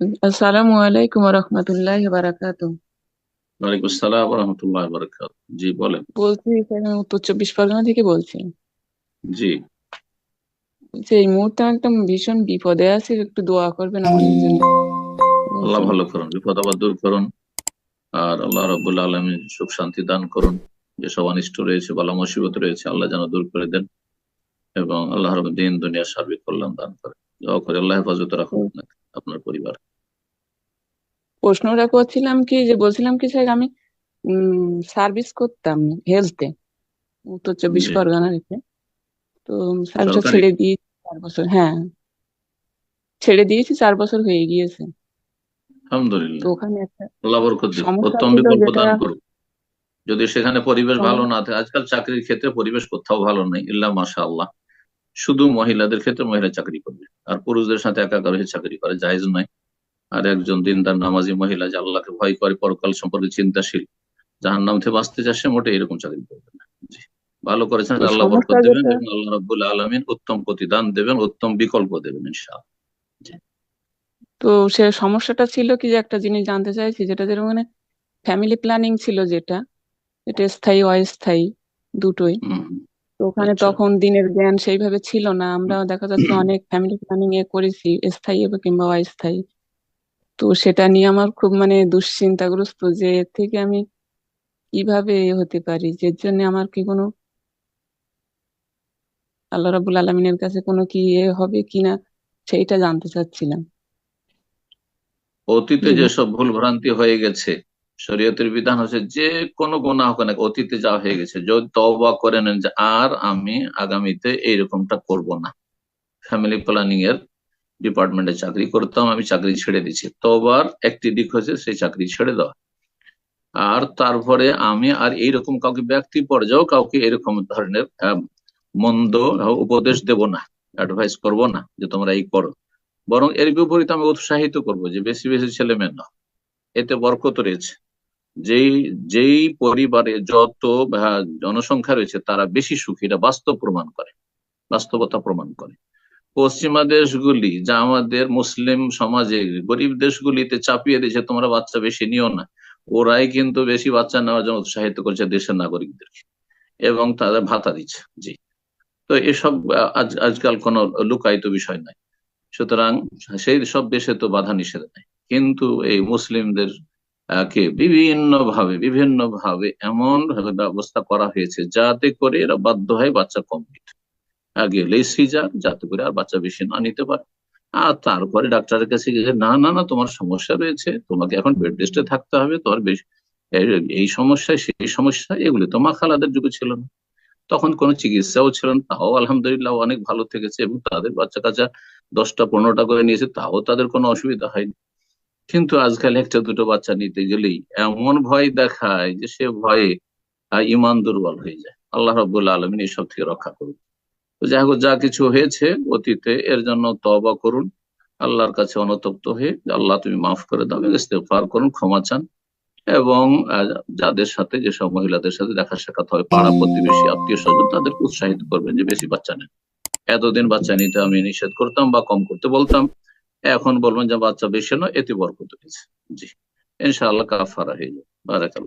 আসসালামু আলাইকুম রহমতুল্লাহ বারাকাতু ওয়ালাইকুম আসসালাম রহমতুল্লাহ বারাকাত জি বলেন। বলছি উত্তর চব্বিশ পরগনা থেকে বলছি। জি। এই মুহূর্তে একদম ভীষণ বিপদে আছি একটু দোয়া করবেন আমাদের জন্য। আল্লাহ ভালো করুন বিপদ আপদ দূর করুন। আর আল্লাহ রাব্বুল আলমী সুখ শান্তি দান করুন। যেসব অনিষ্ট রয়েছে বালা মুসিবত রয়েছে আল্লাহ যেন দূর করে দেন। এবং আল্লাহ দিন দুনিয়া সার্বিক কল্যাণ দান করেন। দোয়া করে আল্লাহ হেফাজত রাখুন আপনার পরিবার। প্রশ্নটা করছিলাম কি যে বলছিলাম কি স্যার আমি সার্ভিস করতাম হেলথে উত্তর চব্বিশ পরগনা রেখে তো সার্ভিসটা ছেড়ে দিয়েছি চার বছর হ্যাঁ। ছেড়ে দিয়েছি চার বছর হয়ে গিয়েছে। তো ওখানে একটা উত্তম বিকল্প দান যদি সেখানে পরিবেশ ভালো না থাকে আজকাল চাকরির ক্ষেত্রে পরিবেশ কোথাও ভালো নেই ইল্লা মাশা আল্লাহ শুধু মহিলাদের ক্ষেত্রে মহিলা চাকরি করবে আর পুরুষদের সাথে একাকার হয়ে চাকরি করে জায়েজ নয়। আর একজন দিনদার নামাজি মহিলা যে আল্লাহকে ভয় করে পরকাল সম্পর্কে চিন্তাশীল জাহান নাম থেকে বাঁচতে সে মোটে এরকম চাকরি করবে না। জি ভালো করেছেন আল্লাহ বরকত দেবেন এবং আল্লাহ রাব্বুল আলমিন উত্তম প্রতিদান দেবেন উত্তম বিকল্প দেবেন ইনশাআল্লাহ। তো সে সমস্যাটা ছিল কি যে একটা জিনিস জানতে চাইছি যেটা যেরকম মানে ফ্যামিলি প্ল্যানিং ছিল যেটা এটা স্থায়ী অস্থায়ী দুটোই। তো ওখানে আচ্ছা। তখন দিনের জ্ঞান সেইভাবে ছিল না আমরা দেখা যাচ্ছে অনেক ফ্যামিলি প্ল্যানিং এ করেছি স্থায়ী কিংবা অস্থায়ী। তো সেটা নিয়ে আমার খুব মানে দুশ্চিন্তাগ্রস্ত যে এর থেকে আমি কীভাবে হতে পারি? যে জন্য আমার কি কোনো আল্লাহ রাবুল আলমিনের কাছে কোনো কি এ হবে কিনা সেইটা জানতে চাচ্ছিলাম। অতীতে যেসব ভুল ভ্রান্তি হয়ে গেছে শরীয়তের বিধান হচ্ছে যে কোনো গুনাহ হোক না অতীতে যা হয়ে গেছে যদি তওবা করে নেন যে আর আমি আগামীতে এইরকমটা করব না। ফ্যামিলি প্ল্যানিং এর ডিপার্টমেন্টে চাকরি করতাম, আমি চাকরি ছেড়ে দিচ্ছি তবার একটি দিক হচ্ছে সেই চাকরি ছেড়ে দেওয়া। আর তারপরে আমি আর এইরকম কাউকে ব্যক্তি পর্যায়েও কাউকে এরকম ধরনের মন্দ উপদেশ দেব না অ্যাডভাইস করব না যে তোমরা এই করো। বরং এর বিপরীতে আমি উৎসাহিত করব যে বেশি বেশি ছেলে মেয়ে নাও। এতে বরকত রয়েছে। যেই যেই পরিবারে যত জনসংখ্যা রয়েছে, তারা বেশি সুখী, এটা বাস্তব প্রমাণ করে। বাস্তবতা প্রমাণ করে। পশ্চিমা দেশগুলি যা আমাদের মুসলিম সমাজে গরিব দেশগুলিতে চাপিয়ে দিয়েছে, তোমরা বাচ্চা বেশি নিও না। ওরাই কিন্তু বেশি বাচ্চা নেওয়ার জন্য উৎসাহিত করছে দেশের নাগরিকদেরকে এবং তাদের ভাতা দিচ্ছে। জি। তো এসব, আজ, আজকাল কোনো লুকায়িত বিষয় নাই। সুতরাং সেই সব দেশে তো বাধা নিষেধ নেই। কিন্তু এই মুসলিমদের কে বিভিন্ন ভাবে বিভিন্ন ভাবে এমন ব্যবস্থা করা হয়েছে যাতে করে এরা বাধ্য হয় বাচ্চা কম গেলেই সিজার যাতে করে আর বাচ্চা বেশি না নিতে পারে। আর তারপরে ডাক্তারের কাছে গিয়ে না না না, তোমার সমস্যা রয়েছে, তোমাকে এখন বেড রেস্টে থাকতে হবে, তোমার বেশ, এই- এই সমস্যা সেই সমস্যা এগুলি তো মা খালাদের যুগে ছিল না। তখন কোনো চিকিৎসাও ছিল না, তাও আলহামদুলিল্লাহ অনেক ভালো থেকেছে এবং তাদের বাচ্চা কাচ্চা দশটা, পনেরোটা করে নিয়েছে, তাও তাদের কোনো অসুবিধা হয়নি। কিন্তু আজকাল একটা দুটো বাচ্চা নিতে গেলেই এমন ভয় দেখায় যে সে ভয়ে ইমান দুর্বল হয়ে যায়। আল্লাহ রব্বুল আলমিন এসব থেকে রক্ষা করুন তো যাই হোক যা কিছু হয়েছে অতীতে, এর জন্য তবা করুন। আল্লাহর কাছে অনতপ্ত হয়ে আল্লাহ তুমি মাফ করে দাও, ইস্তেগফার করুন, ক্ষমা চান। এবং যাদের সাথে, যেসব মহিলাদের সাথে দেখা সাক্ষাৎ হয়, পাড়া প্রতিবেশী, আত্মীয় স্বজন তাদেরকে উৎসাহিত করবেন যে বেশি বাচ্চা নেন। এতদিন বাচ্চা নিতে আমি নিষেধ করতাম বা কম করতে বলতাম। এখন বলবেন যে বাচ্চা বেশি নয়, এতে বরকত হয়েছে। জি, ইনশাআল্লাহ কাফারা হয়ে যাবে। বারাকাল্লাহ।